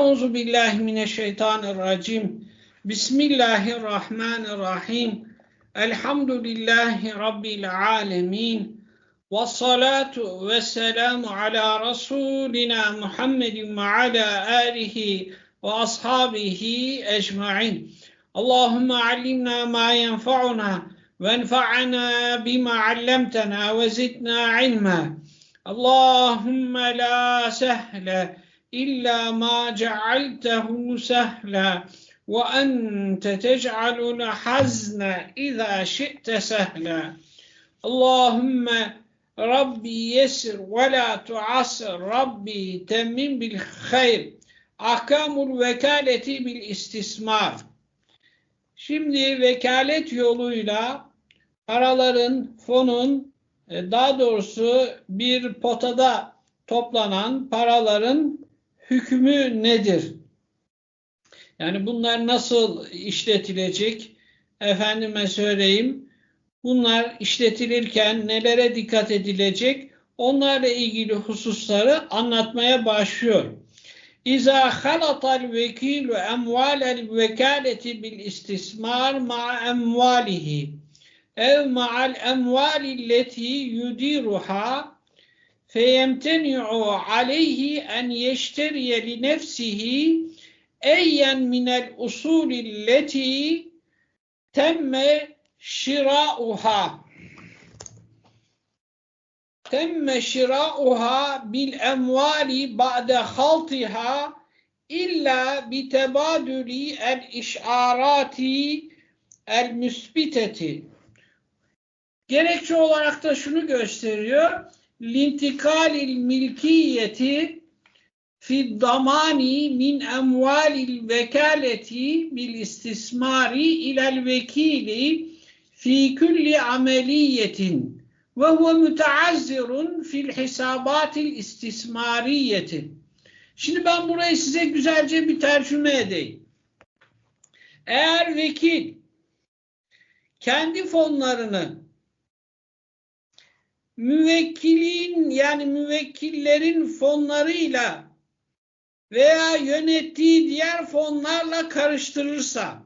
أعوذ بالله من الشيطان الرجيم. بسم الله الرحمن الرحيم. الحمد لله رب العالمين. والصلاة والسلام على رسولنا محمد وعلى آله وأصحابه أجمعين. اللهم علمنا ما ينفعنا وانفعنا بما علمتنا وزدنا علما. اللهم لا سهل illa ma cealtehu sehla ve ente tec'alul hazne iza şi'te sehla. Allahümme Rabbi yesir ve la tuasir Rabbi temmin bil hayr. Akamul vekaleti bil istismar. Şimdi vekalet yoluyla paraların, fonun e, daha doğrusu bir potada toplanan paraların hükmü nedir? Yani bunlar nasıl işletilecek? Efendime söyleyeyim. Bunlar işletilirken nelere dikkat edilecek? Onlarla ilgili hususları anlatmaya başlıyor. İza halatal vekilu emvalel vekaleti bil istismar ma emvalihi ev ma'al emvalilleti yudiruha فيمتنع عليه أن يشتري لنفسه أيا من الأصول التي تم شراؤها تم شراؤها بالأموال بعد خلطها إلا بتبادل الإشعارات المثبتة Gerekçe olarak da şunu gösteriyor lintikalil milkiyeti fi damani min emvalil vekaleti bil istismari ilel vekili fi kulli ameliyetin ve huve müteazzirun fil hisabatil istismariyeti. Şimdi ben burayı size güzelce bir tercüme edeyim. Eğer vekil kendi fonlarını müvekkilin yani müvekkillerin fonlarıyla veya yönettiği diğer fonlarla karıştırırsa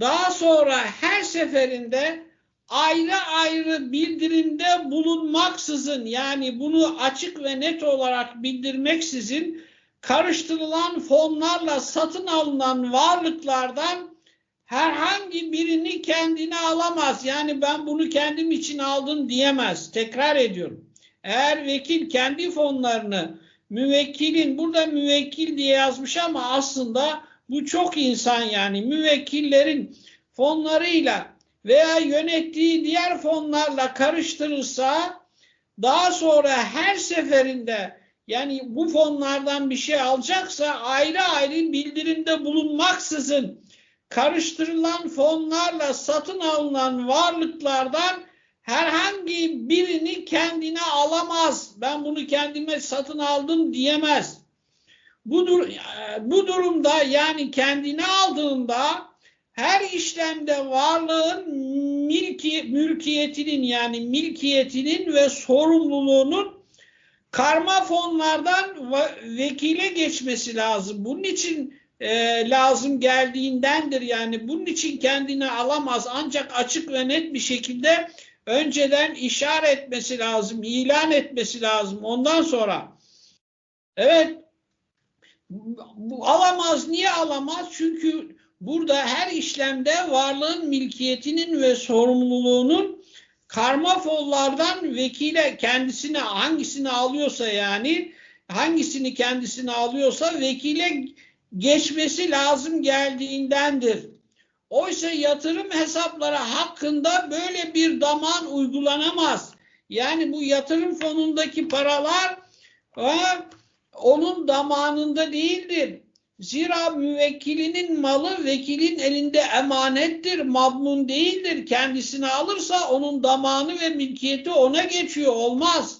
daha sonra her seferinde ayrı ayrı bildirimde bulunmaksızın yani bunu açık ve net olarak bildirmeksizin karıştırılan fonlarla satın alınan varlıklardan herhangi birini kendine alamaz. Yani ben bunu kendim için aldım diyemez. Tekrar ediyorum. Eğer vekil kendi fonlarını müvekkilin burada müvekkil diye yazmış ama aslında bu çok insan yani müvekkillerin fonlarıyla veya yönettiği diğer fonlarla karıştırırsa daha sonra her seferinde yani bu fonlardan bir şey alacaksa ayrı ayrı bildirimde bulunmaksızın karıştırılan fonlarla satın alınan varlıklardan herhangi birini kendine alamaz. Ben bunu kendime satın aldım diyemez. Bu, dur bu durumda yani kendine aldığında her işlemde varlığın milki, mülkiyetinin yani milkiyetinin ve sorumluluğunun karma fonlardan vekile geçmesi lazım. Bunun için e, lazım geldiğindendir. Yani bunun için kendini alamaz ancak açık ve net bir şekilde önceden işaret etmesi lazım, ilan etmesi lazım. Ondan sonra evet bu alamaz. Niye alamaz? Çünkü burada her işlemde varlığın milkiyetinin ve sorumluluğunun karma follardan vekile kendisine hangisini alıyorsa yani hangisini kendisine alıyorsa vekile geçmesi lazım geldiğindendir. Oysa yatırım hesapları hakkında böyle bir daman uygulanamaz. Yani bu yatırım fonundaki paralar ha, onun damanında değildir. Zira müvekkilinin malı vekilin elinde emanettir, mamnun değildir. Kendisini alırsa onun damanı ve milkiyeti ona geçiyor, olmaz.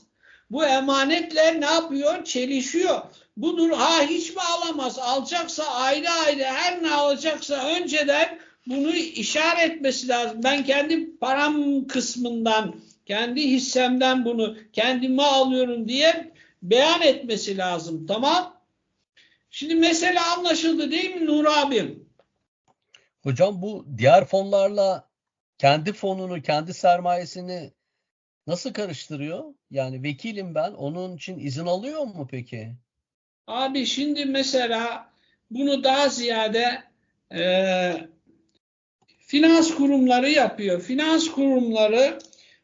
Bu emanetler ne yapıyor? Çelişiyor. Budur ha hiç mi alamaz? Alacaksa ayrı ayrı her ne alacaksa önceden bunu işaret etmesi lazım. Ben kendi param kısmından, kendi hissemden bunu kendime alıyorum diye beyan etmesi lazım. Tamam? Şimdi mesele anlaşıldı değil mi Nur abim? Hocam bu diğer fonlarla kendi fonunu, kendi sermayesini nasıl karıştırıyor? Yani vekilim ben, onun için izin alıyor mu peki? Abi şimdi mesela bunu daha ziyade e, finans kurumları yapıyor. Finans kurumları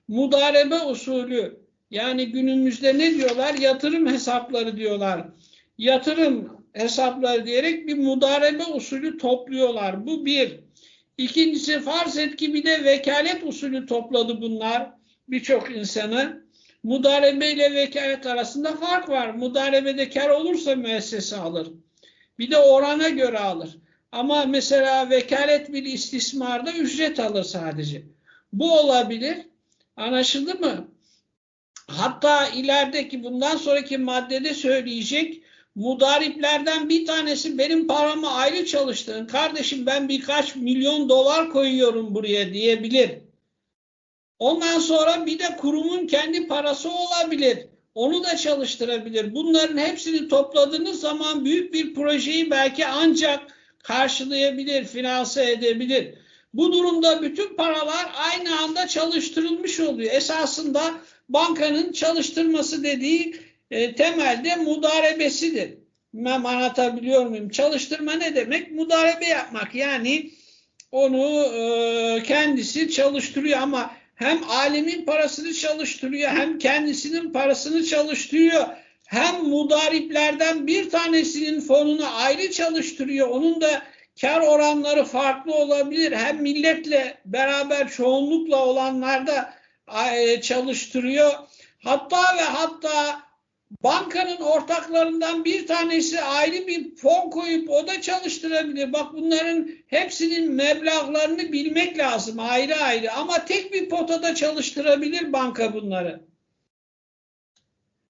mudarebe usulü yani günümüzde ne diyorlar? Yatırım hesapları diyorlar. Yatırım hesapları diyerek bir mudarebe usulü topluyorlar. Bu bir. İkincisi farz et ki bir de vekalet usulü topladı bunlar birçok insanı. Mudarebe ile vekalet arasında fark var. Mudarebede kar olursa müessese alır. Bir de orana göre alır. Ama mesela vekalet bir istismarda ücret alır sadece. Bu olabilir. Anlaşıldı mı? Hatta ilerideki bundan sonraki maddede söyleyecek mudariplerden bir tanesi benim paramı ayrı çalıştığın kardeşim ben birkaç milyon dolar koyuyorum buraya diyebilir. Ondan sonra bir de kurumun kendi parası olabilir. Onu da çalıştırabilir. Bunların hepsini topladığınız zaman büyük bir projeyi belki ancak karşılayabilir, finanse edebilir. Bu durumda bütün paralar aynı anda çalıştırılmış oluyor. Esasında bankanın çalıştırması dediği e, temelde mudarebesidir. Ben anlatabiliyor muyum? Çalıştırma ne demek? Mudarebe yapmak. Yani onu e, kendisi çalıştırıyor ama hem alemin parasını çalıştırıyor hem kendisinin parasını çalıştırıyor. Hem mudariplerden bir tanesinin fonunu ayrı çalıştırıyor. Onun da kar oranları farklı olabilir. Hem milletle beraber çoğunlukla olanlarda e, çalıştırıyor. Hatta ve hatta bankanın ortaklarından bir tanesi ayrı bir fon koyup o da çalıştırabilir. Bak bunların hepsinin meblağlarını bilmek lazım ayrı ayrı ama tek bir potada çalıştırabilir banka bunları.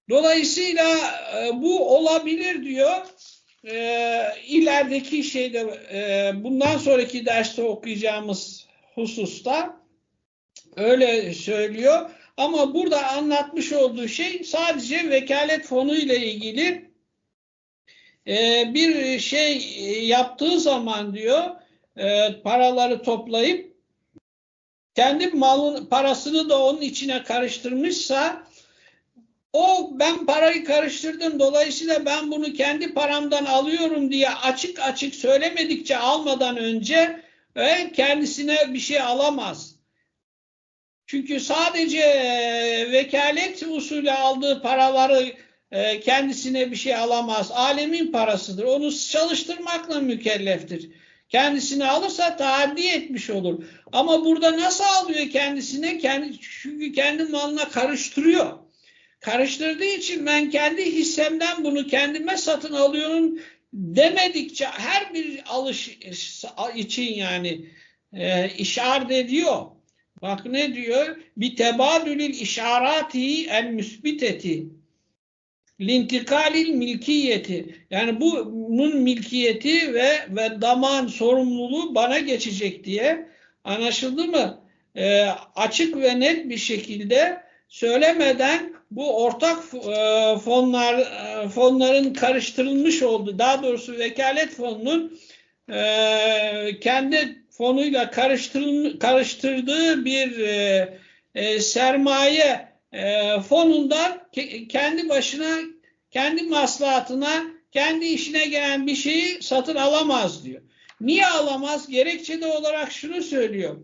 Dolayısıyla e, bu olabilir diyor. E, ilerideki şeyde e, bundan sonraki derste okuyacağımız hususta öyle söylüyor. Ama burada anlatmış olduğu şey sadece vekalet fonu ile ilgili e, bir şey yaptığı zaman diyor e, paraları toplayıp kendi malın parasını da onun içine karıştırmışsa o ben parayı karıştırdım dolayısıyla ben bunu kendi paramdan alıyorum diye açık açık söylemedikçe almadan önce e, kendisine bir şey alamaz. Çünkü sadece vekalet usulü aldığı paraları kendisine bir şey alamaz. Alemin parasıdır. Onu çalıştırmakla mükelleftir. Kendisini alırsa taaddi etmiş olur. Ama burada nasıl alıyor kendisine? Kendi, çünkü kendi malına karıştırıyor. Karıştırdığı için ben kendi hissemden bunu kendime satın alıyorum demedikçe her bir alış için yani e, işaret ediyor. Bak ne diyor? Bir tebadülil işarati el müsbiteti lintikalil milkiyeti yani bunun milkiyeti ve ve daman sorumluluğu bana geçecek diye anlaşıldı mı? E, açık ve net bir şekilde söylemeden bu ortak e, fonlar e, fonların karıştırılmış oldu. Daha doğrusu vekalet fonunun e, kendi fonuyla karıştırdığı bir e, e, sermaye e, fonundan ke, kendi başına, kendi maslahatına, kendi işine gelen bir şeyi satın alamaz diyor. Niye alamaz? Gerekçe de olarak şunu söylüyor.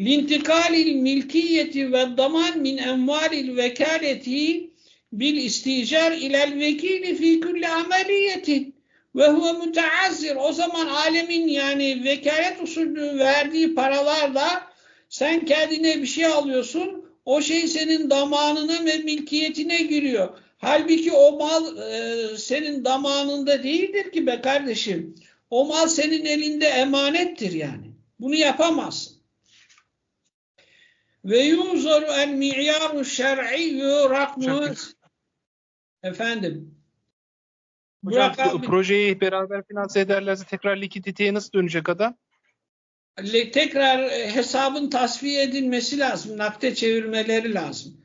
Lintikalil milkiyeti ve daman min envalil vekaleti bil isticar ilel vekili fi kulli ameliyetin ve huve müteazzir. O zaman alemin yani vekalet usulü verdiği paralarla sen kendine bir şey alıyorsun. O şey senin damanına ve milkiyetine giriyor. Halbuki o mal e, senin damanında değildir ki be kardeşim. O mal senin elinde emanettir yani. Bunu yapamazsın. Ve yunzaru el mi'yaru şer'iyyu rakmı efendim Hocam Burak abi- projeyi beraber finanse ederlerse tekrar likiditeye nasıl dönecek adam? Le- tekrar e, hesabın tasfiye edilmesi lazım. Nakde çevirmeleri lazım.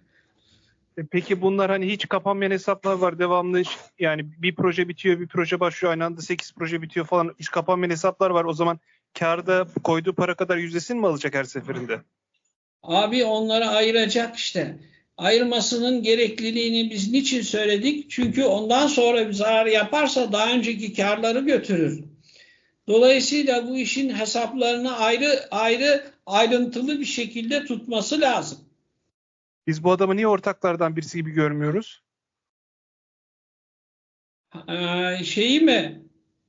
E, Peki bunlar hani hiç kapanmayan hesaplar var devamlı yani bir proje bitiyor bir proje başlıyor aynı anda 8 proje bitiyor falan hiç kapanmayan hesaplar var o zaman karda koyduğu para kadar yüzdesini mi alacak her seferinde? Abi onları ayıracak işte. Ayırmasının gerekliliğini biz niçin söyledik? Çünkü ondan sonra bir zarar yaparsa daha önceki karları götürür. Dolayısıyla bu işin hesaplarını ayrı ayrı ayrıntılı bir şekilde tutması lazım. Biz bu adamı niye ortaklardan birisi gibi görmüyoruz? Ee, şeyi mi?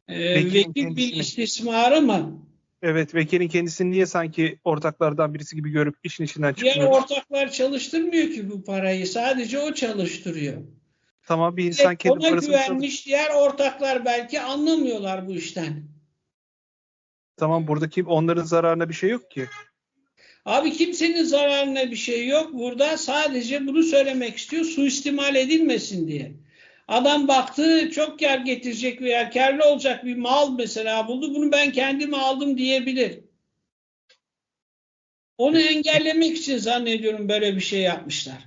Ee, Vekilin vekil bir istismarı mı? Evet vekilin kendisini niye sanki ortaklardan birisi gibi görüp işin içinden Diğer çıkmıyoruz? ortaklar çalıştırmıyor ki bu parayı. Sadece o çalıştırıyor. Tamam bir insan kendi Ona parasını çalış- güvenmiş diğer ortaklar belki anlamıyorlar bu işten. Tamam buradaki onların zararına bir şey yok ki. Abi kimsenin zararına bir şey yok. Burada sadece bunu söylemek istiyor. Suistimal edilmesin diye. Adam baktı çok kar getirecek veya karlı olacak bir mal mesela buldu. Bunu ben kendime aldım diyebilir. Onu engellemek için zannediyorum böyle bir şey yapmışlar.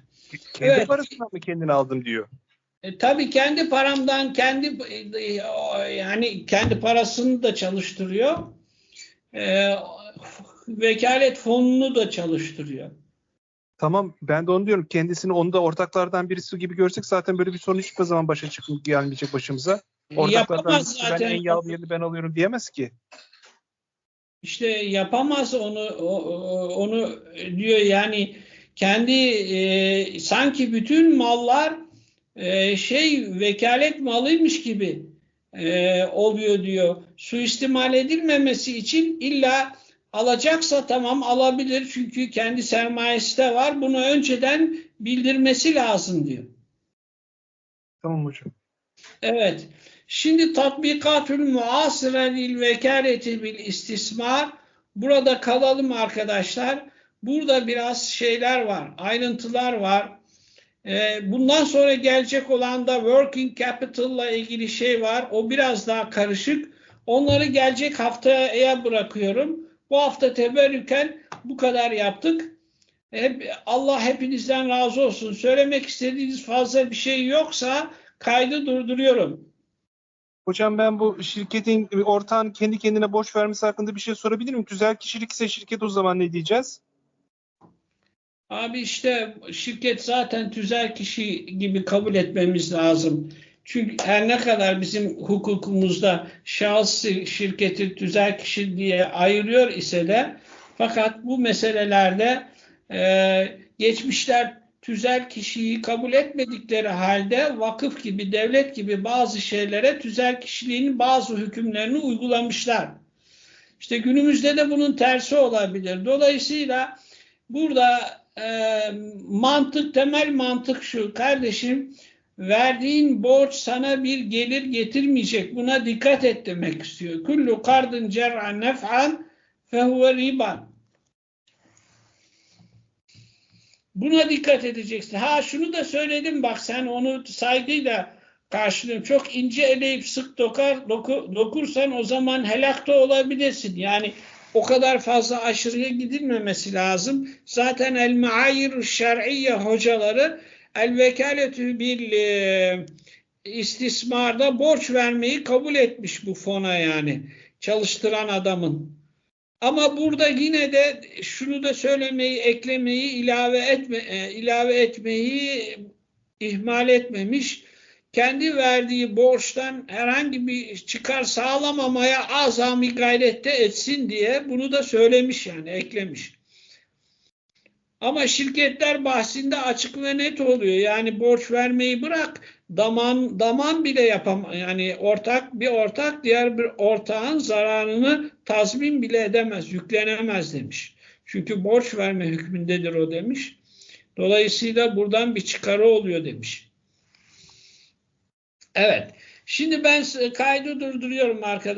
Kendi Evet. parasından mı kendini aldım diyor. E, tabii kendi paramdan kendi e, yani kendi parasını da çalıştırıyor. E, vekalet fonunu da çalıştırıyor. Tamam ben de onu diyorum. Kendisini onu da ortaklardan birisi gibi görsek zaten böyle bir sorun hiçbir zaman başa çıkıp gelmeyecek başımıza. Ortaklardan Yapamaz birisi ben zaten. en yağlı yerini ben alıyorum diyemez ki. İşte yapamaz onu onu diyor yani kendi e, sanki bütün mallar e, şey vekalet malıymış gibi e, oluyor diyor. Suistimal edilmemesi için illa alacaksa tamam alabilir çünkü kendi sermayesi de var. Bunu önceden bildirmesi lazım diyor. Tamam hocam. Evet. Şimdi tatbikatül muasire lil vekaleti bil istismar. Burada kalalım arkadaşlar. Burada biraz şeyler var, ayrıntılar var. Ee, bundan sonra gelecek olan da working capital ile ilgili şey var. O biraz daha karışık. Onları gelecek haftaya bırakıyorum. Bu hafta teberrüken bu kadar yaptık. Hep, Allah hepinizden razı olsun. Söylemek istediğiniz fazla bir şey yoksa kaydı durduruyorum. Hocam ben bu şirketin ortağın kendi kendine borç vermesi hakkında bir şey sorabilir miyim? Güzel kişilik ise şirket o zaman ne diyeceğiz? Abi işte şirket zaten tüzel kişi gibi kabul etmemiz lazım. Çünkü her ne kadar bizim hukukumuzda şahıs şirketi tüzel kişi diye ayırıyor ise de fakat bu meselelerde e, geçmişler tüzel kişiyi kabul etmedikleri halde vakıf gibi, devlet gibi bazı şeylere tüzel kişiliğin bazı hükümlerini uygulamışlar. İşte günümüzde de bunun tersi olabilir. Dolayısıyla burada e, mantık, temel mantık şu. Kardeşim verdiğin borç sana bir gelir getirmeyecek. Buna dikkat et demek istiyor. Kullu kardın cer'an nef'an fehuve riban. Buna dikkat edeceksin. Ha şunu da söyledim bak sen onu saygıyla karşılıyorum. Çok ince eleyip sık dokar, doku, dokursan o zaman helak da olabilirsin. Yani o kadar fazla aşırıya gidilmemesi lazım. Zaten el maayir şer'iyye hocaları el vekaletü bil e, istismarda borç vermeyi kabul etmiş bu fona yani çalıştıran adamın. Ama burada yine de şunu da söylemeyi, eklemeyi, ilave etme, e, ilave etmeyi ihmal etmemiş. Kendi verdiği borçtan herhangi bir çıkar sağlamamaya azami gayrette etsin diye bunu da söylemiş yani eklemiş. Ama şirketler bahsinde açık ve net oluyor. Yani borç vermeyi bırak daman daman bile yapam yani ortak bir ortak diğer bir ortağın zararını tazmin bile edemez, yüklenemez demiş. Çünkü borç verme hükmündedir o demiş. Dolayısıyla buradan bir çıkarı oluyor demiş. Evet. Şimdi ben kaydı durduruyorum arkadaşlar.